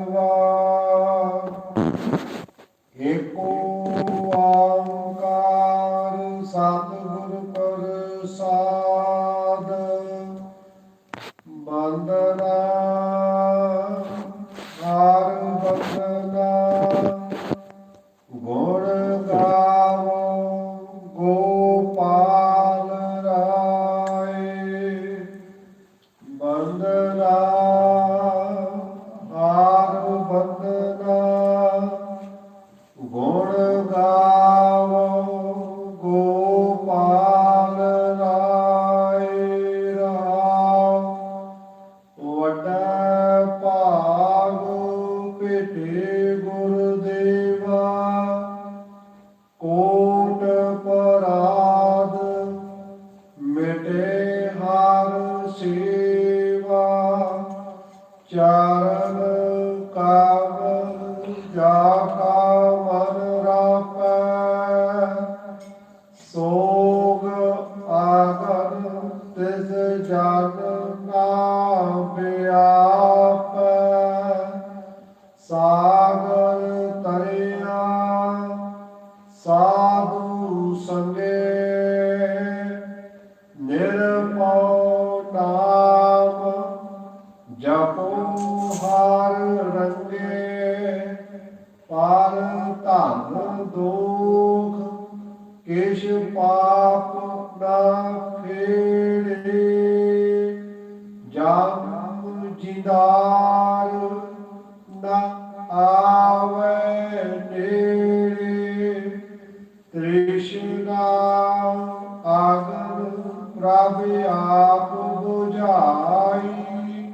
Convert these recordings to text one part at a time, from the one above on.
Allah. Gopal ਤ੍ਰਿਸ਼ਨਾ ਆਗਨ ਪ੍ਰਭ ਆਪ 부ਝਾਈ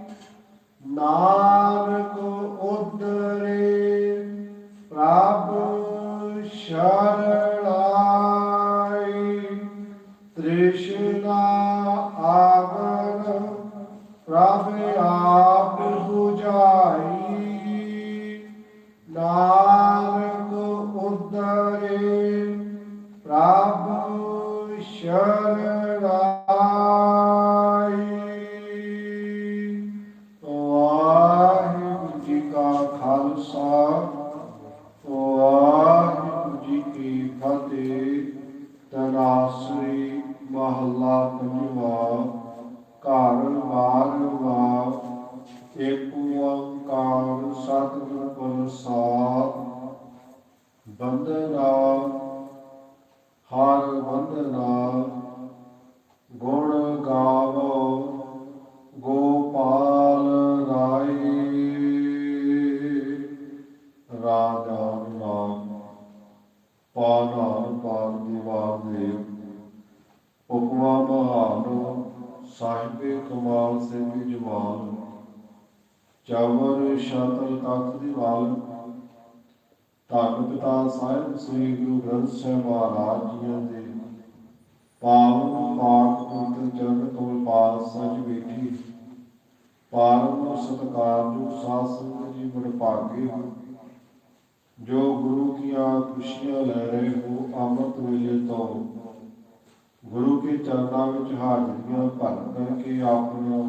ਪਾਨਾਨ ਪਾਰ ਦੀਵਾਰ ਦੇ ਉਪਮਾ ਮਹਾਨ, ਸਾਹਿਬੇ ਕਮਾਲ ਸਿੰਘ ਜਵਾਨ ਚਾਵਰ ਸ਼ਤਲ ਤਖਤ ਦੀਵਾਲ ਧੰਨ ਪਿਤਾ ਸਾਹਿਬ ਸ੍ਰੀ ਗੁਰੂ ਗ੍ਰੰਥ ਸਾਹਿਬ ਮਹਾਰਾਜ ਜੀਆਂ ਦੇ। ਪਾਵਨ ਪਾਕ ਪਵਿੱਤਰ ਚਰਨ ਕਮਲ ਪਾਸ ਸੱਚ ਬੈਠੀ। ਪਾਰਮ ਸਤਕਾਰਯੋਗ ਸਾਧ ਸੰਗਤ ਜੀ ਬੜ ਭਾਗੇ। ਹੋ ਜੋ ਗੁਰੂ ਕੀਆਂ ਖੁਸ਼ੀਆਂ ਲੈ ਰਹੇ ਹੋ ਅੰਮ੍ਰਿਤ ਵੇਲੇ ਤੋਂ ਗੁਰੂ ਕੇ ਚਰਨਾਂ ਵਿੱਚ ਹਾਜ਼ਰੀਆਂ ਭਰ ਕਰਕੇ ਆਪਣਾ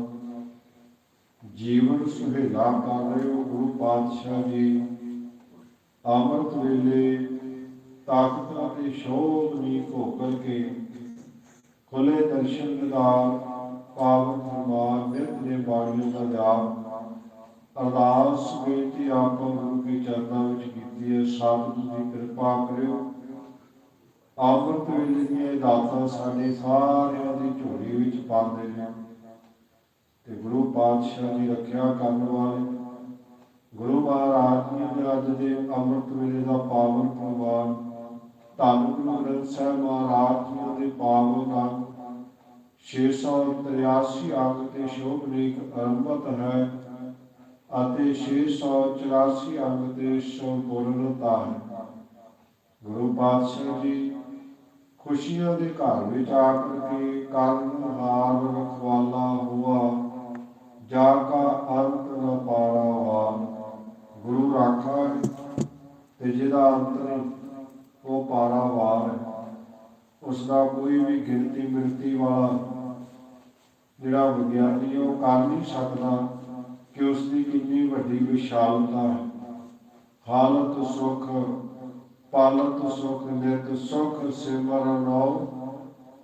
ਜੀਵਨ ਸੁਹੇਲਾ ਕਰ ਰਹੇ ਹੋ, ਗੁਰੂ ਪਾਤਸ਼ਾਹ ਜੀ। ਅੰਮ੍ਰਿਤ ਵੇਲੇ ਤਾਕਤ ਅਤੇ ਸ਼ੋਭ ਨੀ ਹੋ ਕਰਕੇ ਖੁੱਲੇ ਦਰਸ਼ਨ ਦਿਦਾਰ ਪਾਵਨ ਫਰਮਾਨ ਨਿਤ ਨੇ ਬਾਣੀਆਂ ਦਾ ਜਾਪ ਅਰਦਾਸ ਬੇਨਤੀ ਆਪਾਂ ਗੁਰੂ ਕੇ ਚਰਨਾਂ ਵਿੱਚ ਕੀਤੀ ਹੈ। ਸਾਧ ਦੀ ਕਿਰਪਾ ਕਰਿਓ। ਅੰਮ੍ਰਿਤ ਵੇਲੇ ਦੀਆਂ ਦਾਤਾਂ ਸਾਡੇ ਸਾਰਿਆਂ ਦੀ ਝੋਲੀ ਵਿੱਚ ਪਾਉਂਦੇ ਨੇ। ਤੇ ਗੁਰੂ ਪਾਤਸ਼ਾਹ ਦੀ ਰੱਖਿਆ ਕਰਨ ਵਾਲੇ, ਗੁਰੂ ਮਹਾਰਾਜ ਜੀ ਦੇ ਅੱਜ ਦੇ ਅੰਮ੍ਰਿਤ ਵੇਲੇ ਦਾ ਪਾਵਨ ਪ੍ਰਵਾਨ, ਧੰਨ ਗੁਰੂ ਗ੍ਰੰਥ ਸਾਹਿਬ ਮਹਾਰਾਜ ਜੀ ਦੇ ਪਾਵਨ ਅੰਗ 683 ਅੰਗ ਤੇ ਸ਼ੋਭ ਲੇਖ ਅਰੰਭਤ ਹੈ। ਅਤੇ 684 ਅੰਗ ਤੇ ਸੰਪੂਰਨਤਾ ਹੈ ਗੁਰੂ ਪਾਤਸ਼ਾਹ ਜੀ ਖੁਸ਼ੀਆਂ ਦੇ ਘਰ ਵਿੱਚ ਆ ਕਰਕੇ ਕਰਨ ਹਾਰ ਰਖਵਾਲਾ ਹੁਆ, ਜਾ ਕਾ ਅੰਤ ਨ ਪਾਰਾਵਾਰ ਗੁਰੂ ਰਾਖਾ ਤੇ ਜਿਹਦਾ ਅੰਤ ਨਹੀਂ, ਉਹ ਪਾਰਾਵਾਰ ਹੈ। ਉਸ ਦਾ ਕੋਈ ਵੀ ਗਿਣਤੀ ਮਿਣਤੀ ਵਾਲਾ ਜਿਹੜਾ ਵਿਗਿਆਨੀ ਹੈ, ਉਹ ਕਰ ਨਹੀਂ ਸਕਦਾ। ਕਿ ਉਸ ਦੀ ਕਿੰਨੀ ਵੱਡੀ ਵਿਸ਼ਾਲਤਾ ਹੈ ਹਾਲਤ ਸੁਖ, ਪਾਲਤ ਸੁਖ, ਨਿਤ ਸੁਖ ਸਿਮਰਨੋ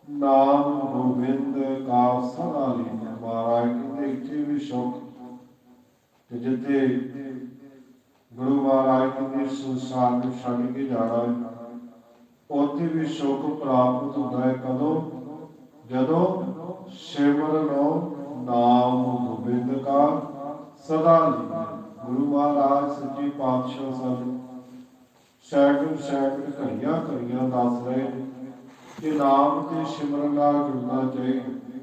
ਨਾਮ ਗੋਬਿੰਦ ਕਾ ਸਦਾ ਲੀਨ। ਮਹਾਰਾਜ ਕਹਿੰਦੇ, ਇੱਥੇ ਵੀ ਸੁਖ। ਤੇ ਜਿੱਥੇ ਗੁਰੂ ਮਹਾਰਾਜ ਕਹਿੰਦੇ, ਸੰਸਾਰ ਨੂੰ ਛੱਡ ਕੇ ਜਾਣਾ ਉੱਥੇ ਵੀ ਸੁਖ ਪ੍ਰਾਪਤ ਹੁੰਦਾ ਹੈ। ਕਦੋਂ? ਜਦੋਂ ਸਿਮਰਨੋ ਨਾਮ ਗੋਬਿੰਦ ਕਾ ਸਦਾ ਲੀਨ ਗੁਰੂ ਮਹਾਰਾਜ, ਸੱਚੇ ਪਾਤਸ਼ਾਹ ਸਾਨੂੰ ਸੈਕੰਡ ਸੈਕੰਡ ਘੜੀਆਂ ਘੜੀਆਂ ਦੱਸ ਰਹੇ ਕਿ ਨਾਮ ਤੇ ਸਿਮਰਨ ਨਾਲ ਜੁੜਨਾ ਚਾਹੀਦਾ।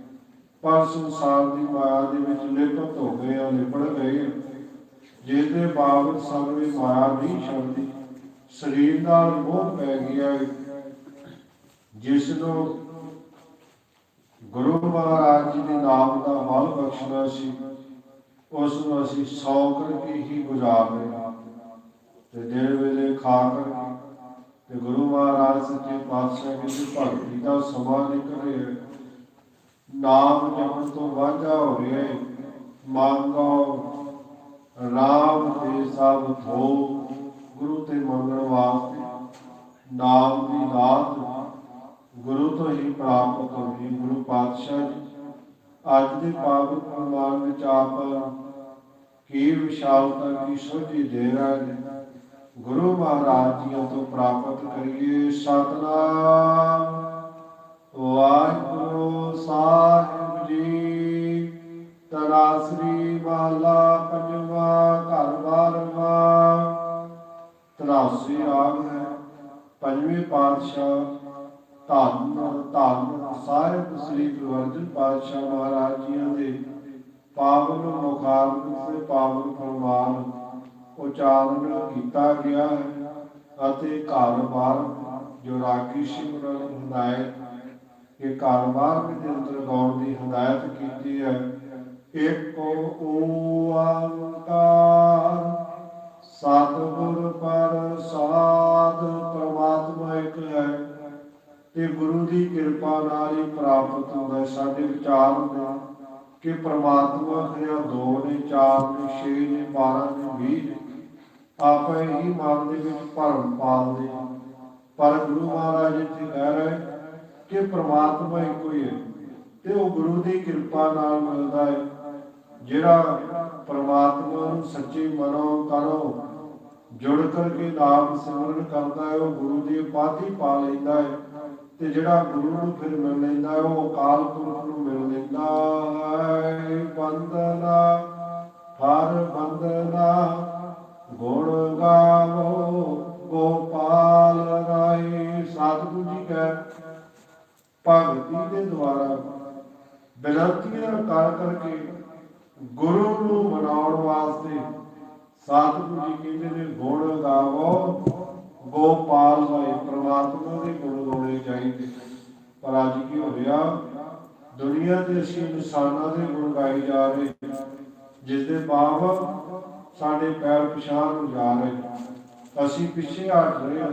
ਪਰ ਸੰਸਾਰ ਦੀ ਮਾਇਆ ਦੇ ਵਿੱਚ ਲਿਪਤ ਹੋ ਗਏ ਆ ਲਿਪੜ ਗਏ ਆ। ਜਿਹਦੇ ਬਾਬਤ ਸਾਨੂੰ ਇਹ ਮਾਇਆ ਨਹੀਂ ਛੱਡਦੀ, ਸਰੀਰ ਨਾਲ ਮੋਹ ਪੈ ਗਿਆ ਜਿਸ ਨੂੰ ਗੁਰੂ ਮਹਾਰਾਜ ਜੀ ਦੇ ਨਾਮ ਦਾ ਬਲ ਬਖਸ਼ਣਾ ਸੀ। ਉਸ ਨੂੰ ਅਸੀਂ ਸੌ ਕਰਕੇ ਹੀ ਗੁਜ਼ਾਰ ਰਹੇ ਤੇ ਦਿਨ ਵੇਲੇ ਖਾ ਕਰਕੇ ਤੇ ਗੁਰੂ ਮਹਾਰਾਜ ਸੱਚੇ ਪਾਤਸ਼ਾਹ ਜੀ ਦੀ ਭਗਤੀ ਦਾ ਸਮਾਂ ਨਿਕਲ ਰਿਹਾ ਹੈ, ਨਾਮ ਜਪਣ ਤੋਂ ਵਾਂਝਾ ਹੋ ਰਿਹਾ ਹੈ। ਮੰਗੋ ਰਾਮ ਦੇ ਸਭ ਥੋ ਗੁਰੂ ਤੇ ਮੰਗਣ ਵਾਸਤੇ ਨਾਮ ਦੀ ਦਾਤ ਗੁਰੂ ਤੋਂ ਹੀ ਪ੍ਰਾਪਤ ਹੋਣੀ ਗੁਰੂ ਪਾਤਸ਼ਾਹ ਜੀ ਅੱਜ ਦੇ ਪਾਵਨ ਪਰਿਵਾਰ ਵਿੱਚ ਆਪ ਕੀ ਵਿਸ਼ਾਲਤਾ ਕੀ ਸੋਝੀ ਦੇ ਰਹੇ ਗੁਰੂ ਮਹਾਰਾਜ ਜੀਆਂ ਤੋਂ ਪ੍ਰਾਪਤ ਕਰੀਏ ਸਤਨਾਮ। ਵਾਹਿਗੁਰੂ ਸਾਹਿਬ ਜੀ, ਤਰਾਸਰੀ ਵਾਲਾ ਪੰਜਵਾ ਘਰ ਬਾਰਵਾ ਤਰਾਸਰੀ ਆਗ ਹੈ, ਪੰਜਵੇਂ ਪਾਤਸ਼ਾਹ ਧੰਨ ਧੰਨ ਸਾਹਿਬ ਸ੍ਰੀ ਗੁਰੂ ਅਰਜਨ ਪਾਤਸ਼ਾਹ ਮਹਾਰਾਜ ਜੀਆਂ ਦੇ ਪਾਵਨ ਮੁਖਾਰਬਿੰਦ ਤੇ ਪਾਵਨ ਫਰਮਾਨ ਉਚਾਰਨ ਕੀਤਾ ਗਿਆ ਹੈ ਅਤੇ ਘਰ ਬਾਰ ਜੋ ਰਾਗੀ ਸਿਮਰਨ ਹਦਾਇਤ ਕਿ ਘਰ ਬਾਰ ਦੇ ਅੰਦਰ ਗਾਉਣ ਦੀ ਹਦਾਇਤ ਕੀਤੀ ਹੈ। ਇੱਕ ਓੰਕਾਰ ਸਤਿਗੁਰ ਪ੍ਰਸਾਦ ਪ੍ਰਮਾਤਮਾ ਇੱਕ ਹੈ। ਤੇ ਗੁਰੂ ਦੀ ਕਿਰਪਾ ਨਾਲ ਹੀ ਪ੍ਰਾਪਤ ਹੁੰਦਾ ਹੈ। ਸਾਡੇ ਵਿਚਾਰ ਹੁੰਦੇ ਕਿ ਪ੍ਰਮਾਤਮਾ ਖਿਆ ਦੋ ਨੇ, ਚਾਰ ਨੇ, ਛੇ ਨੇ 12 ਨੇ 20 ਨੇ। ਆਪਾਂ ਹੀ ਮਨ ਦੇ ਵਿੱਚ ਭਰਮ ਪਾਲਦੇ ਹਾਂ ਪਰ ਗੁਰੂ ਮਹਾਰਾਜ ਇੱਥੇ ਕਹਿ ਰਹੇ ਕਿ ਪ੍ਰਮਾਤਮਾ ਇੱਕੋ ਹੀ ਹੈ ਤੇ ਉਹ ਗੁਰੂ ਦੀ ਕਿਰਪਾ ਨਾਲ ਮਿਲਦਾ ਹੈ। ਜਿਹੜਾ ਪ੍ਰਮਾਤਮਾ ਨੂੰ ਸੱਚੇ ਮਨੋਂ ਕਰੋ, ਜੁੜ ਕਰਕੇ ਨਾਮ ਸਿਮਰਨ ਕਰਦਾ ਹੈ, ਉਹ ਗੁਰੂ ਦੀ ਉਪਾਧੀ ਪਾ ਲੈਂਦਾ ਹੈ। ਤੇ ਜਿਹੜਾ ਗੁਰੂ ਨੂੰ ਫਿਰ ਮਿਲ ਲੈਂਦਾ ਉਹ ਅਕਾਲ ਪੁਰਖ ਨੂੰ ਮਿਲ ਲੈਂਦਾ ਹੈ। ਬੰਦਨਾ ਸਾਡੇ ਪੈਰ ਪਿਛਾਂ ਨੂੰ ਜਾ ਰਹੇ। ਅਸੀਂ ਪਿੱਛੇ ਹਟ ਰਹੇ ਹਾਂ।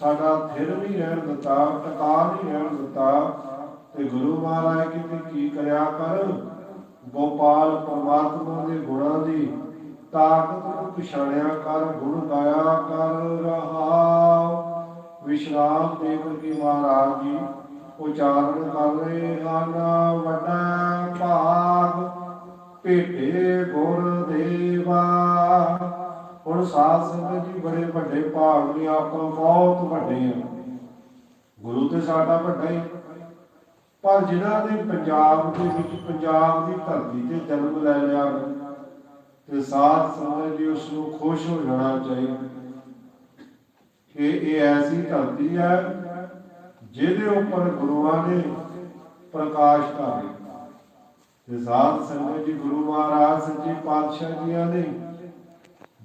ਸਾਡਾ ਥਿਰ ਨਹੀਂ ਰਹਿਣ ਦਿੱਤਾ ਟਿਕਾ ਨਹੀਂ ਰਹਿਣ ਦਿੱਤਾ। ਤੇ ਗੁਰੂ ਮਹਾਰਾਜ ਕਹਿੰਦੇ ਕੀ ਕਰਿਆ ਕਰ ਗੋਪਾਲ ਪਰਮਾਤਮਾ ਦੇ ਗੁਣਾਂ ਦੀ ਤਾਕਤ ਨੂੰ ਪਛਾਣਿਆ ਕਰ, ਗੁਣ ਗਾਇਆ ਕਰ ਰਹਾ। ਵਿਸ਼ਰਾਮ ਦੇ ਕਰਕੇ ਮਹਾਰਾਜ ਜੀ ਉਚਾਰਨ ਕਰ ਰਹੇ ਹਨ। ਵੱਡਾ ਭਾਗ ਭੇਟੇ ਗੁਰ ਦੇਵਾ। ਹੁਣ ਸਾਧ ਸੰਗਤ ਜੀ ਬੜੇ ਵੱਡੇ ਭਾਗ ਨੇ, ਆਪਾਂ ਬਹੁਤ ਵੱਡੇ ਆ। ਗੁਰੂ ਤੇ ਸਾਡਾ ਵੱਡਾ ਹੀ। ਪਰ ਜਿਨ੍ਹਾਂ ਨੇ ਪੰਜਾਬ ਦੇ ਵਿੱਚ, ਪੰਜਾਬ ਦੀ ਧਰਤੀ ਤੇ ਜਨਮ ਲੈ ਲਿਆ, ਤੇ ਸਾਧ ਸੰਗਤ ਜੀ ਉਸ ਨੂੰ ਖੁਸ਼ ਹੋ ਜਾਣਾ ਚਾਹੀਦਾ। ਕਿ ਇਹ ਐਸੀ ਧਰਤੀ ਹੈ, ਜਿਹਦੇ ਉੱਪਰ ਗੁਰੂਆਂ ਨੇ ਪ੍ਰਕਾਸ਼ ਕਰ ਤੇ ਸਾਧ ਸੰਗਤ ਜੀ, ਗੁਰੂ ਮਹਾਰਾਜ ਸੱਚੇ ਪਾਤਸ਼ਾਹ ਜੀਆਂ ਨੇ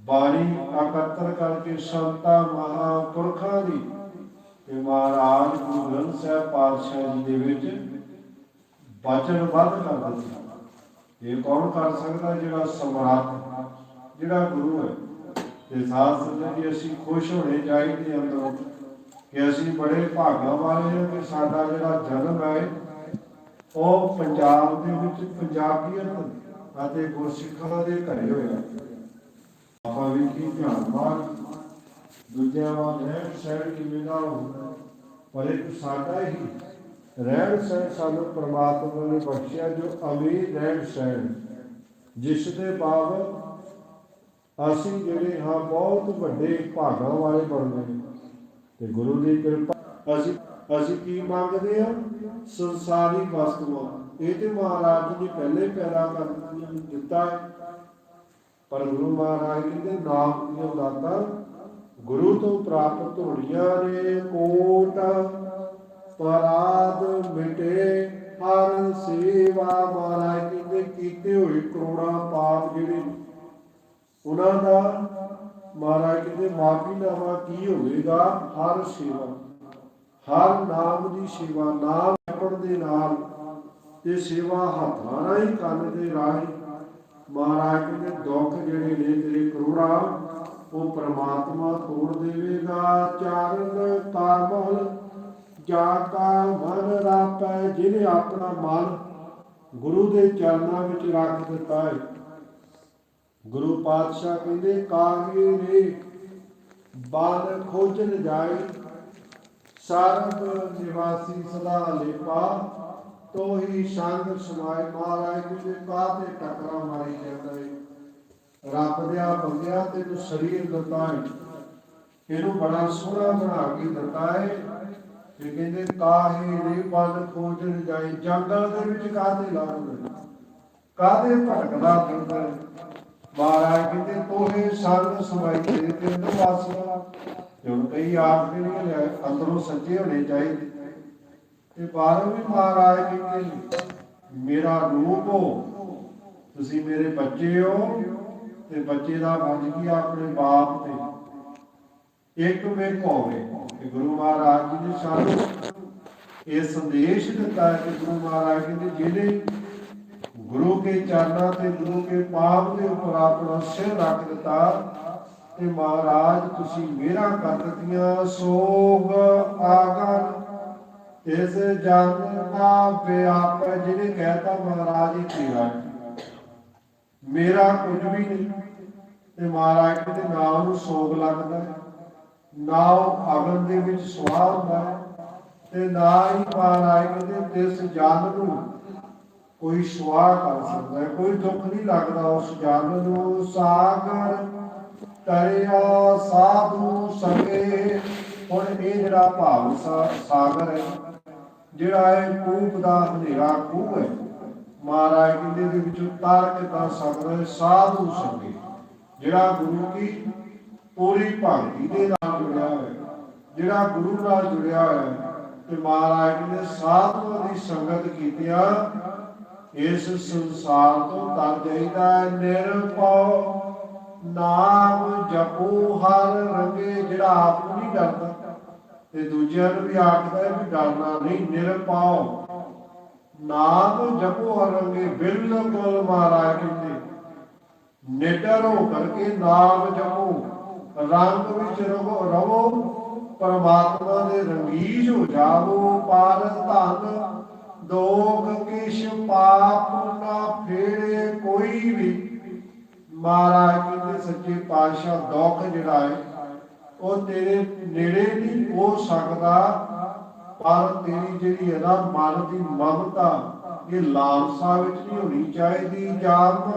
ਬਾਣੀ ਇਕੱਤਰ ਕਰਕੇ ਸੰਤਾਂ, ਮਹਾਂਪੁਰਖਾਂ ਦੀ ਤੇ ਮਹਾਰਾਜ ਗੁਰੂ ਗ੍ਰੰਥ ਸਾਹਿਬ ਪਾਤਸ਼ਾਹ ਜੀ ਦੇ ਵਿੱਚ ਬਚਨ ਕਰ ਦਿੱਤਾ ਇਹ ਕੌਣ ਕਰ ਸਕਦਾ ਜਿਹੜਾ ਸਮਰੱਥ ਜਿਹੜਾ ਗੁਰੂ ਹੈ? ਤੇ ਸਾਧ ਸੰਗਤ ਜੀ, ਅਸੀਂ ਖੁਸ਼ ਹੋਣੇ ਚਾਹੀਦੇ ਅੰਦਰੋਂ ਕਿ ਅਸੀਂ ਬੜੇ ਭਾਗਾਂ ਵਾਲੇ ਹਾਂ ਕਿ ਸਾਡਾ ਜਿਹੜਾ ਜਨਮ ਹੈ ਉਹ ਪੰਜਾਬ ਦੇ ਵਿੱਚ ਪੰਜਾਬੀਅਤ ਅਤੇ ਗੁਰਸਿੱਖਾਂ ਦੇ ਘਰੇ ਹੋਇਆ ਆਪਾਂ ਵੀ ਕੀ ਧਿਆਨ ਮਾਰ, ਦੂਜਿਆਂ ਵਾਂਗ ਰਹਿਣ ਸਹਿਣ ਕਿਵੇਂ ਦਾ ਹੁੰਦਾ? ਪਰ ਇੱਕ ਸਾਡਾ ਹੀ ਰਹਿਣ ਸਹਿਣ ਸਾਨੂੰ ਪ੍ਰਮਾਤਮਾ ਨੇ ਬਖਸ਼ਿਆ ਜੋ ਅਮੀਰ ਰਹਿਣ ਸਹਿਣ। ਜਿਸ ਦੇ ਬਾਬਤ ਅਸੀਂ ਜਿਹੜੇ ਹਾਂ ਬਹੁਤ ਵੱਡੇ ਭਾਗਾਂ ਵਾਲੇ ਬਣ ਗਏ ਤੇ ਗੁਰੂ ਦੀ ਕਿਰਪਾ, ਅਸੀਂ ਅਸੀਂ ਕੀ ਮੰਗਦੇ ਹਾਂ? ਸੰਸਾਰੀ ਵਸਤੂਆਂ। ਇਹ ਤੇ ਮਹਾਰਾਜ ਨੇ ਪਹਿਲੇ ਪੈਦਾ ਕਰ ਦਿੱਤਾ ਹੈ। ਪਰ ਗੁਰੂ ਮਹਾਰਾਜ ਕਹਿੰਦੇ, ਨਾਮ ਦੀਆਂ ਦਾਤਾਂ ਗੁਰੂ ਤੋਂ ਪ੍ਰਾਪਤ ਹੋੜੀਆਂ ਨੇ ਕੋਟ ਪਰਾਦ ਮਿਟੇ, ਹਰ ਸੇਵਾ ਮਹਾਰਾਜ ਕਹਿੰਦੇ ਕੀਤੇ ਹੋਏ ਕਰੋੜਾਂ ਪਾਪ ਜਿਹੜੇ ਉਹਨਾਂ ਦਾ, ਮਹਾਰਾਜ ਕਹਿੰਦੇ, ਮਾਫੀ ਨਾਮਾ ਕੀ ਹੋਵੇਗਾ? ਹਰ ਸੇਵਾ। ਹਰ ਨਾਮ ਦੀ ਸੇਵਾ ਨਾਮ ਜਪਣ ਦੇ ਨਾਲ ਤੇ ਸੇਵਾ ਹੱਥਾਂ ਨਾਲ ਕੰਨ ਦੇ ਰਾਹੀਂ। ਮਹਾਰਾਜ ਕਹਿੰਦੇ, ਦੁੱਖ ਜਿਹੜੇ ਨੇ ਤੇਰੇ ਕਰੋੜਾ, ਉਹ ਪ੍ਰਮਾਤਮਾ ਤੋੜ ਦੇਵੇਗਾ। ਚਰਨ ਕਾਮਲ ਜਾ ਕਾ ਮਨ ਰਾਪੈ ਜਿਹਨੇ ਆਪਣਾ ਮਨ ਗੁਰੂ ਦੇ ਚਰਨਾਂ ਵਿੱਚ ਰੱਖ ਦਿੱਤਾ ਹੈ ਗੁਰੂ ਪਾਤਸ਼ਾਹ ਕਹਿੰਦੇ ਕਾਹੇ ਰੇ, ਬਾਲ ਖੋਜਨ ਜਾਏ ਸਰਬ ਨਿਵਾਸੀ ਸਦਾ ਲੇਪਾ ਤੋਹੀ ਸੰਗ ਸਮਾਏ ਮਹਾਰਾਜ ਜੀ ਦੇ ਕਾਹ ਤੇ ਟਕਰਾ ਮਾਰੀ ਜਾਂਦਾ ਹੈ ਰੱਬ ਦਿਆ ਬੰਦਿਆ ਤੈਨੂੰ ਸਰੀਰ ਦਿੱਤਾ ਹੈ ਇਹਨੂੰ ਬੜਾ ਸੋਹਣਾ ਬਣਾ ਕੇ ਦਿੱਤਾ ਹੈ ਤੇ ਕਹਿੰਦੇ, ਕਾਹੇ ਰੇ ਬਾਲ ਖੋਜਨ ਜਾਏ, ਜੰਗਲ ਦੇ ਵਿੱਚ ਕਾਹਦੇ ਲਾਉਂਦੇ ਕਾਹਦੇ ਭਟਕਦਾ ਫਿਰਦਾ ਮਹਾਰਾਜ ਕਹਿੰਦੇ ਤੋਹੇ ਸੰਗ ਸਮਾਈ ਤੇਰੇ ਤੇ ਅੰਦਰ ਵਾਸਦਾ ਕਈ ਆਖਦੇ ਨੇ ਕਿ ਅੰਦਰੋਂ ਸੱਚੇ ਹੋਣੇ ਚਾਹੀਦੇ। ਤੇ ਬਾਹਰੋਂ ਵੀ ਮਹਾਰਾਜ ਕਹਿੰਦੇ ਮੇਰਾ ਰੂਪ ਹੋ, ਤੁਸੀਂ ਮੇਰੇ ਬੱਚੇ ਹੋ, ਤੇ ਬੱਚੇ ਦਾ ਬਣ ਗਿਆ ਆਪਣੇ ਬਾਪ ਤੇ। ਇੱਕ ਵੇਖ ਹੋਵੇ ਕਿ ਗੁਰੂ ਮਹਾਰਾਜ ਜੀ ਨੇ ਸਾਨੂੰ ਇਹ ਸੰਦੇਸ਼ ਦਿੱਤਾ ਕਿ ਗੁਰੂ ਮਹਾਰਾਜ ਕਹਿੰਦੇ ਜਿਹੜੇ ਗੁਰੂ ਕੇ ਚਰਨਾਂ ਤੇ ਗੁਰੂ ਕੇ ਪਾਪ ਦੇ ਉੱਪਰ ਆਪਣਾ ਸਿਰ ਰੱਖ ਦਿੱਤਾ ਤੇ ਮਹਾਰਾਜ ਤੁਸੀਂ ਮੇਰਾ ਕਰ ਦਿੱਤੀਆਂ ਸੋਗ ਆਗਨ। ਇਸ ਜਨ ਦਾ ਵਿਆਪ ਜਿਹਨੇ ਕਹਿਤਾ ਮਹਾਰਾਜ ਇਹ ਤੇਰਾ ਮੇਰਾ ਕੁਝ ਵੀ ਨਹੀਂ। ਤੇ ਮਹਾਰਾਜ ਦੇ ਨਾਮ ਨੂੰ ਸੋਗ ਲੱਗਦਾ ਹੈ, ਨਾ ਉਹ ਅਗਨ ਦੇ ਵਿੱਚ ਸੁਆਹ ਹੁੰਦਾ ਹੈ, ਤੇ ਨਾ ਹੀ ਮਹਾਰਾਜ ਦੇ ਤਿਸ ਜਨ ਨੂੰ ਕੋਈ ਸੁਆਹ ਕਰ ਸਕਦਾ ਹੈ, ਕੋਈ ਦੁੱਖ ਨਹੀਂ ਲੱਗਦਾ ਉਸ ਜਨ ਨੂੰ। ਸਾਗਰ ਤਰਿਆ ਸਾਧੂ ਸੰਗੇ, ਹੁਣ ਇਹ ਜਿਹੜਾ ਭਾਵ ਸਾਗਰ ਹੈ, ਜਿਹੜਾ ਇਹ ਕੂਪ ਦਾ ਹਨੇਰਾ ਕੂਪ ਹੈ, ਮਹਾਰਾਜ ਕਹਿੰਦੇ ਦੇ ਵਿੱਚੋਂ ਤਾਰ ਕੇ ਤਾਂ ਸਕਦਾ ਸਾਧੂ ਸੰਗੇ, ਜਿਹੜਾ ਗੁਰੂ ਕੀ ਪੂਰੀ ਭਗਤੀ ਦੇ ਨਾਲ ਜੁੜਿਆ ਹੋਇਆ ਜਿਹੜਾ ਗੁਰੂ ਨਾਲ ਜੁੜਿਆ ਹੋਇਆ ਤੇ ਮਹਾਰਾਜ ਨੇ ਸਾਧੂਆਂ ਦੀ ਸੰਗਤ ਕੀਤਿਆਂ ਇਸ ਸੰਸਾਰ ਤੋਂ ਤਰ ਜਾਈਦਾ ਨਿਰਭਉ, ਨਾਮ ਜਪੋ, ਹਰ ਰੰਗੇ ਜਿਹੜਾ ਆਪ ਨੂੰ ਨਹੀਂ ਡਰਦਾ। ਤੇ ਦੂਜਿਆਂ ਨੂੰ ਵੀ ਆਖਦਾ ਹੈ ਵੀ ਡਰਨਾ ਨਹੀਂ, ਨਿਰਭਉ। ਨਾਮ ਜਪੋ ਰੰਗੇ, ਬਿਲਕੁਲ ਮਹਾਰਾਜ ਕਹਿੰਦੇ। ਨਿਡਰ ਹੋ ਕਰਕੇ ਨਾਮ ਜਪੋ, ਰੰਗ ਵਿੱਚ ਰਹੋ ਰਵੋ, ਪਰਮਾਤਮਾ ਦੇ ਰੰਗੀਜ ਹੋ ਜਾਵੋ ਪਾਰ ਧਨ ਦੋਖ ਕਿਛ ਪਾਪ ਨਾ ਫੇੜੇ ਕੋਈ ਵੀ। ਮਹਾਰਾਜ ਕਹਿੰਦੇ ਸੱਚੇ ਪਾਤਸ਼ਾਹ ਦੁੱਖ ਜਿਹੜਾ ਹੈ, ਉਹ ਤੇਰੇ ਨੇੜੇ ਨਹੀਂ ਹੋ ਸਕਦਾ, ਪਰ ਤੇਰੀ ਜਿਹੜੀ ਹੈ ਨਾ ਮਨ ਦੀ ਮਮਤਾ, ਇਹ ਲਾਲਸਾ ਵਿੱਚ ਨਹੀਂ ਹੋਣੀ ਚਾਹੀਦੀ ਜਾਮ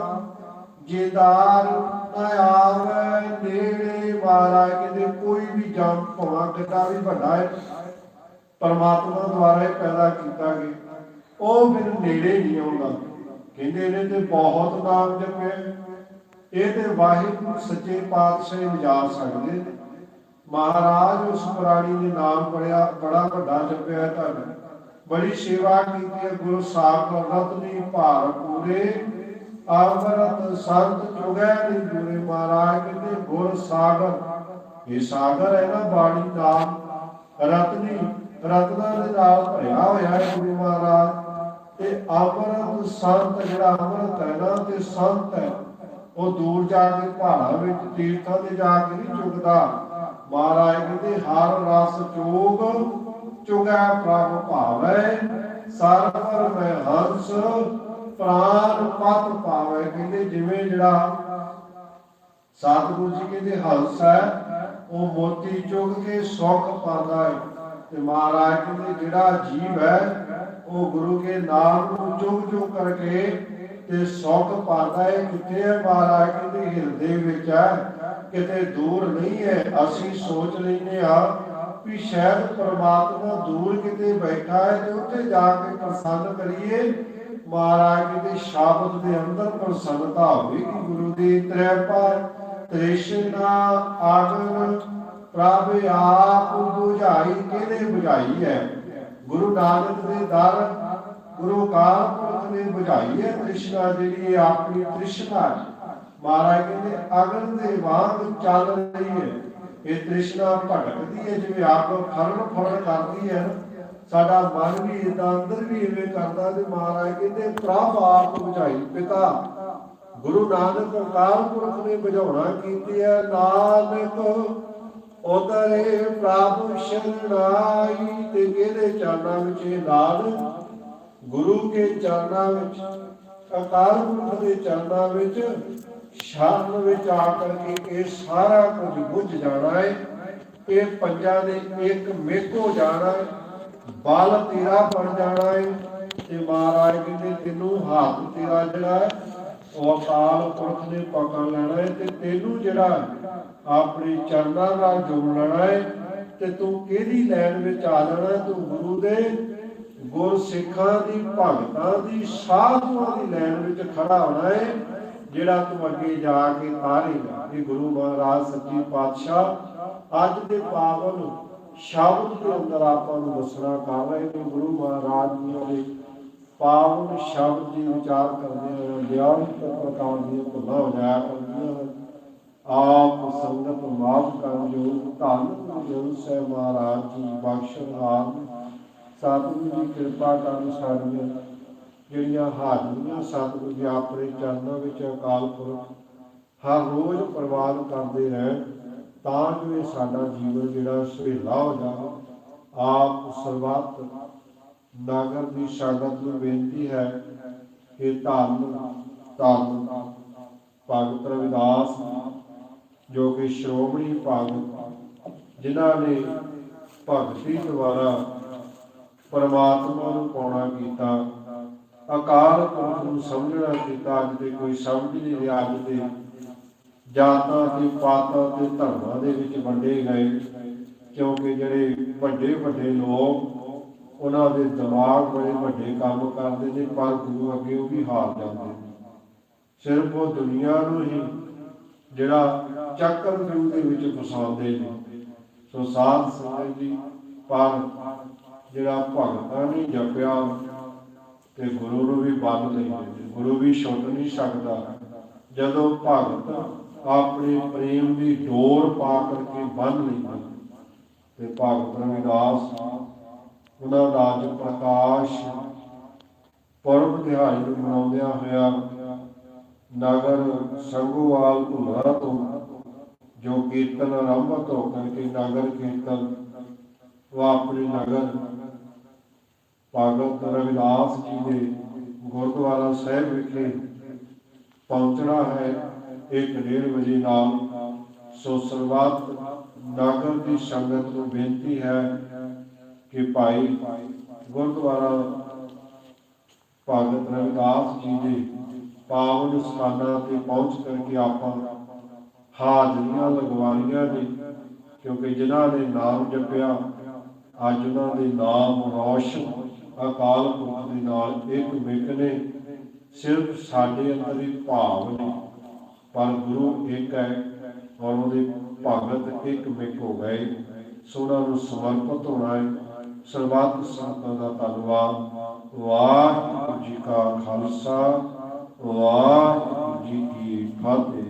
ਜੇਦਾਰ ਨਾ ਆਵੇ ਨੇੜੇ, ਮਹਾਰਾਜ ਕਹਿੰਦੇ ਕੋਈ ਵੀ ਜਮ ਭਾਵਾਂ ਕਿਤਾ ਵੀ ਵੱਡਾ ਹੈ। ਪਰਮਾਤਮਾ ਦੁਆਰਾ ਹੀ ਪੈਦਾ ਕੀਤਾ ਗਿਆ। ਉਹ ਫਿਰ ਨੇੜੇ ਨਹੀਂ ਆਉਂਦਾ। ਕਹਿੰਦੇ ਇਹਨੇ ਤੇ ਬਹੁਤ ਨਾਮ ਜਪੇ ਇਹ ਤੇ ਵਾਹਿਗੁਰੂ ਸੱਚੇ ਪਾਤਸ਼ਾਹ ਹੀ ਸਕਦੇ ਮਹਾਰਾਜ ਉਸ ਪ੍ਰਾਣੀ ਦੇ ਨਾਮ ਪੜਿਆ, ਬੜਾ ਵੱਡਾ ਜਪਿਆ ਹੈ ਬੜੀ ਸੇਵਾ ਕੀਤੀ ਹੈ ਗੁਰੂ ਸਾਹਿਬ ਰਤਨੀ ਭਾਰ ਪੂਰੇ। ਅਮਰਤ ਸੰਤ ਜੁਗੈ ਨੀ ਜੁਰੇ ਮਹਾਰਾਜ, ਕਹਿੰਦੇ ਗੁਰ ਸਾਗਰ। ਇਹ ਸਾਗਰ ਹੈ ਨਾ ਬਾਣੀ ਨਾਮ ਰਤਨੀ ਰਤਨਾਂ ਦੇ ਨਾਲ ਭਰਿਆ ਹੋਇਆ ਹੈ ਗੁਰੂ ਮਹਾਰਾਜ। ਤੇ ਅਮਰਤ ਸੰਤ ਜਿਹੜਾ ਅਮਰਤ ਹੈ ਨਾ, ਤੇ ਸੰਤ ਹੈ, ਉਹ ਦੂਰ ਜਾ ਕੇ ਪਹਾੜਾਂ ਵਿੱਚ ਤੀਰਥਾਂ ਤੇ ਜਾ ਕੇ ਨਹੀਂ ਚੁਗਦਾ ਮਹਾਰਾਜ ਕਹਿੰਦੇ, ਹਰ ਰਸ ਚੋਗ, ਚੁਗੈ ਪ੍ਰਭ ਭਾਵੈ ਸਰਵਰ ਮੈਂ ਹੰਸ, ਪ੍ਰਾਨ ਪਤ ਪਾਵੇ। ਕਹਿੰਦੇ, ਜਿਵੇਂ ਜਿਹੜਾ ਸਤਿਗੁਰੂ ਜੀ ਕਹਿੰਦੇ, ਹੰਸ ਹੈ, ਉਹ ਮੋਤੀ ਚੁਗ ਕੇ ਸੁੱਖ ਪਾਉਂਦਾ ਹੈ। ਤੇ ਮਹਾਰਾਜ ਕਹਿੰਦੇ, ਜਿਹੜਾ ਜੀਵ ਹੈ ਉਹ ਗੁਰੂ ਕੇ ਨਾਮ ਨੂੰ ਚੁਗ ਚੁਗ ਕਰਕੇ ਤੇ ਸੁੱਖ ਪਾਉਂਦਾ ਹੈ। ਕਿਤੇ ਹੈ? ਮਹਾਰਾਜ ਕਹਿੰਦੇ ਹਿਰਦੇ ਵਿੱਚ ਹੈ। ਕਿਤੇ ਦੂਰ ਨਹੀਂ ਹੈ। ਅਸੀਂ ਸੋਚ ਲੈਨੇ ਆ ਵੀ ਸ਼ਾਇਦ ਪ੍ਰਮਾਤਮਾ ਦੂਰ ਕਿਤੇ ਬੈਠਾ ਹੈ ਤੇ ਉੱਥੇ ਜਾ ਕੇ ਪ੍ਰਸੰਨ ਕਰੀਏ। ਮਹਾਰਾਜ ਦੇ ਸ਼ਬਦ ਦੇ ਅੰਦਰ ਪ੍ਰਸੰਨਤਾ ਹੋਵੇਗੀ। ਗੁਰੂ ਦੀ ਤ੍ਰੈਪਾ ਤ੍ਰਿਸ਼ਨਾ ਆਗਨ ਪ੍ਰਭ ਆਪ 부ਝਾਈ ਕਿਹਨੇ 부ਝਾਈ ਹੈ? ਗੁਰੂ ਨਾਨਕ ਦੇ ਦਰ, ਗੁਰੂ ਕਾਲਪੁਰਖ ਨੇ 부ਝਾਈ ਹੈ ਤ੍ਰਿਸ਼ਨਾ ਜਿਹੜੀ ਆਪਣੀ ਤ੍ਰਿਸ਼ਨਾ ਮਹਾਰਾਜ ਕਹਿੰਦੇ, ਅਗਨ ਦੇ ਵਾਂਗ ਚੱਲ ਰਹੀ ਹੈ। ਇਹ ਤ੍ਰਿਸ਼ਨਾ ਭਟਕਦੀ ਹੈ, ਜਿਵੇਂ ਆਪ ਖਰਨ ਫਰਨ ਕਰਦੀ ਹੈ। ਸਾਡਾ ਮਨ ਵੀ ਇਦਾਂ ਅੰਦਰ ਵੀ ਇਵੇਂ ਕਰਦਾ ਤੇ ਮਹਾਰਾਜ ਕਹਿੰਦੇ, ਪ੍ਰਭ ਆਪ ਬੁਝਾਈ, ਪਿਤਾ, ਗੁਰੂ ਨਾਨਕ ਅਕਾਲ ਪੁਰਖ ਨੇ ਬੁਝਾਉਣਾ ਕੀਤੀ ਹੈ। ਨਾਨਕ ਉਤਰੇ ਪ੍ਰਭ ਸ਼ਰਣਾਈ ਤੇ ਕਿਹਦੇ ਚਰਨਾਂ ਵਿੱਚ ਇਹ ਨਾਲ ਗੁਰੂ ਕੇ ਚਰਨਾਂ ਵਿੱਚ, ਅਕਾਲ ਪੁਰਖ ਦੇ ਚਰਨਾਂ ਵਿੱਚ, ਸ਼ਰਨ ਵਿੱਚ ਆ ਕਰਕੇ ਇਹ ਸਾਰਾ ਕੁਝ ਬੁੱਝ ਜਾਣਾ ਹੈ ਇਹ ਪੰਜਾਂ ਦੇ ਇੱਕ ਮੇਕੋ ਜਾਣਾ ਹੈ ਬਲ ਤੇਰਾ ਬਣ ਜਾਣਾ ਹੈ ਤੇ ਮਹਾਰਾਜ ਕਹਿੰਦੇ, ਤੈਨੂੰ ਹੱਥ ਤੇਰਾ ਜਿਹੜਾ ਉਹ ਅਕਾਲ ਪੁਰਖ ਨੇ ਪਕੜ ਲੈਣਾ ਹੈ ਤੇ ਤੈਨੂੰ ਜਿਹੜਾ ਆਪਣੇ ਚਰਨਾਂ ਨਾਲ ਜੁੜ ਲੈਣਾ ਹੈ ਤੇ ਤੂੰ ਕਿਹਦੀ ਲੈਣ ਵਿੱਚ ਆ ਜਾਣਾ ਤੂੰ ਗੁਰੂ ਦੇ ਗੁਰ ਸਿੱਖਾਂ ਦੀ, ਭਗਤਾਂ ਦੀ, ਸਾਧੂਆਂ ਦੀ ਲੈਣ ਵਿੱਚ ਖੜਾ ਹੋਣਾ ਹੈ, ਜਿਹੜਾ ਤੂੰ ਅੱਗੇ ਜਾ ਕੇ ਤਾਰੇਗਾ ਇਹ ਗੁਰੂ ਮਹਾਰਾਜ ਸੱਚੀ ਪਾਤਸ਼ਾਹ ਅੱਜ ਦੇ ਪਾਵਨ ਸ਼ਬਦ ਦੇ ਅੰਦਰ ਆਪਾਂ ਨੂੰ ਦੱਸਣਾ ਕਰ ਰਹੇ ਨੇ ਗੁਰੂ ਮਹਾਰਾਜ ਜੀ ਦੇ ਪਾਵਨ ਸ਼ਬਦ ਦੀ ਵਿਚਾਰ ਕਰਦੇ ਹੋਏ ਬਿਆਨ ਪ੍ਰਕਾਰ ਦੀਆਂ ਭੁੱਲਾਂ ਹੋ ਜਾਇਆ ਕਰਦੀਆਂ ਹਨ ਆਪ ਸੰਗਤ ਮਾਫ ਕਰਨ ਜੋ ਧੰਨ ਗੁਰੂ ਸਾਹਿਬ ਮਹਾਰਾਜ ਜੀ, ਬਖਸ਼ਣ ਆਪ ਸਤਿਗੁਰੂ ਦੀ ਕਿਰਪਾ ਕਰਨ ਸਾਡੀਆਂ ਜਿਹੜੀਆਂ ਹਾਜ਼ਰੀਆਂ ਸਤਿਗੁਰੂ ਦੇ ਆਪਣੇ ਚਰਨਾਂ ਵਿੱਚ ਅਕਾਲ ਪੁਰਖ ਹਰ ਰੋਜ਼ ਪ੍ਰਵਾਨ ਕਰਦੇ ਰਹਿਣ, ਤਾਂ ਜੋ ਇਹ ਸਾਡਾ ਜੀਵਨ ਜਿਹੜਾ ਸੁਹੇਲਾ ਹੋ ਜਾਵੇ। ਆਪ ਸਰਬੱਤ ਨਾਗਰ ਦੀ ਸੰਗਤ ਨੂੰ ਬੇਨਤੀ ਹੈ ਕਿ ਧੰਨ ਧੰਨ ਭਗਤ ਰਵਿਦਾਸ, ਜੋ ਕਿ ਸ਼੍ਰੋਮਣੀ ਭਗਤ, ਜਿਨ੍ਹਾਂ ਨੇ ਭਗਤੀ ਦੁਆਰਾ ਪਰਮਾਤਮਾ ਨੂੰ ਪਾਉਣਾ ਕੀਤਾ, ਅਕਾਲ ਪੁਰਖ ਨੂੰ ਸਮਝਣਾ ਕੀਤਾ, ਅੱਜ ਦੇ ਕੋਈ ਸਮਝ ਨਹੀਂ ਰਿਹਾ, ਅੱਜ ਦੇ ਜਾਤਾਂ ਤੇ ਪਾਤਾਂ ਤੇ ਧਰਮਾਂ ਦੇ ਵਿੱਚ ਵੰਡੇ ਗਏ, ਕਿਉਂਕਿ ਜਿਹੜੇ ਵੱਡੇ ਵੱਡੇ ਲੋਕ ਉਹਨਾਂ ਦੇ ਦਿਮਾਗ ਬੜੇ ਵੱਡੇ ਕੰਮ ਕਰਦੇ ਨੇ, ਪਰ ਗੁਰੂ ਅੱਗੇ ਉਹ ਵੀ ਹਾਰ ਜਾਂਦੇ ਨੇ। ਸਿਰਫ ਉਹ ਦੁਨੀਆ ਨੂੰ ਹੀ ਜਿਹੜਾ ਚੱਕਰ ਗੁਰੂ ਦੇ ਵਿੱਚ ਫਸਾਉਂਦੇ ਨੇ। ਸੋ ਸਾਧ ਸੰਗਤ ਜੀ, ਪਰ ਜਿਹੜਾ ਭਗਤਾਂ ਨੇ ਜਪਿਆ ਤੇ ਗੁਰੂ ਨੂੰ ਵੀ ਬੰਦ ਨਹੀਂ ਦਿੰਦੇ। ਗੁਰੂ ਵੀ ਛੁੱਟ ਨਹੀਂ ਸਕਦਾ। ਜਦੋਂ ਭਗਤ ਆਪਣੇ ਪ੍ਰੇਮ ਦੀ ਡੋਰ ਪਾ ਕਰਕੇ ਬੰਨ ਲੈਂਦਾ ਤੇ ਭਗਤ ਰਵਿਦਾਸ ਉਹਨਾਂ ਰਾਜ ਪ੍ਰਕਾਸ਼ ਪਰਮ ਦਿਹਾੜੀ ਨੂੰ ਮਨਾਉਂਦਿਆਂ ਹੋਇਆ ਨਗਰ ਸੰਗੋਵਾਲ ਭੁੱਲਰਾ ਤੋਂ ਜੋ ਕੀਰਤਨ ਆਰੰਭਤ ਹੋ ਕਰਕੇ ਨਗਰ ਕੀਰਤਨ ਉਹ ਆਪਣੇ ਨਗਰ। ਭਗਤ ਰਵਿਦਾਸ ਜੀ ਦੇ ਗੁਰਦੁਆਰਾ ਸਾਹਿਬ ਵਿਖੇ ਪਹੁੰਚਣਾ ਹੈ। ਇੱਕ ਡੇਢ ਵਜੇ ਨਾਲ ਸੋ ਸਰਬੱਤ ਨਗਰ ਦੀ ਸੰਗਤ ਨੂੰ ਬੇਨਤੀ ਹੈ ਕਿ ਭਾਈ ਗੁਰਦੁਆਰਾ ਭਗਤ ਰਵਿਦਾਸ ਜੀ ਦੇ ਪਾਵਨ ਸਥਾਨਾਂ ਤੇ ਪਹੁੰਚ ਕਰਕੇ ਆਪਾਂ ਹਾਜ਼ਰੀਆਂ ਲਗਵਾਈਆਂ ਨੇ, ਕਿਉਂਕਿ ਜਿਨ੍ਹਾਂ ਨੇ ਨਾਮ ਜਪਿਆ, ਅੱਜ ਉਹਨਾਂ ਦੇ ਨਾਮ ਰੌਸ਼ਨ ਅਕਾਲ ਪੁਰਖ ਦੇ ਨਾਲ ਇੱਕ ਮਿਕ ਨੇ, ਸਿਰਫ ਸਾਡੇ ਅੰਦਰ ਹੀ ਭਾਵ ਨੇ, ਪਰ ਗੁਰੂ ਇੱਕ ਹੈ ਔਰ ਉਹਦੇ ਭਗਤ ਇੱਕ ਮਿਕ ਹੋ ਗਏ, ਸੋ ਉਹਨਾਂ ਨੂੰ ਸਮਰਪਿਤ ਹੋਣਾ ਹੈ। ਸਰਬੱਤ ਸੰਤਾਂ ਦਾ ਧੰਨਵਾਦ। ਵਾਹਿਗੁਰੂ ਜੀ ਕਾ ਖਾਲਸਾ। ਵਾਹਿਗੁਰੂ ਜੀ ਕੀ ਫਤਿਹ।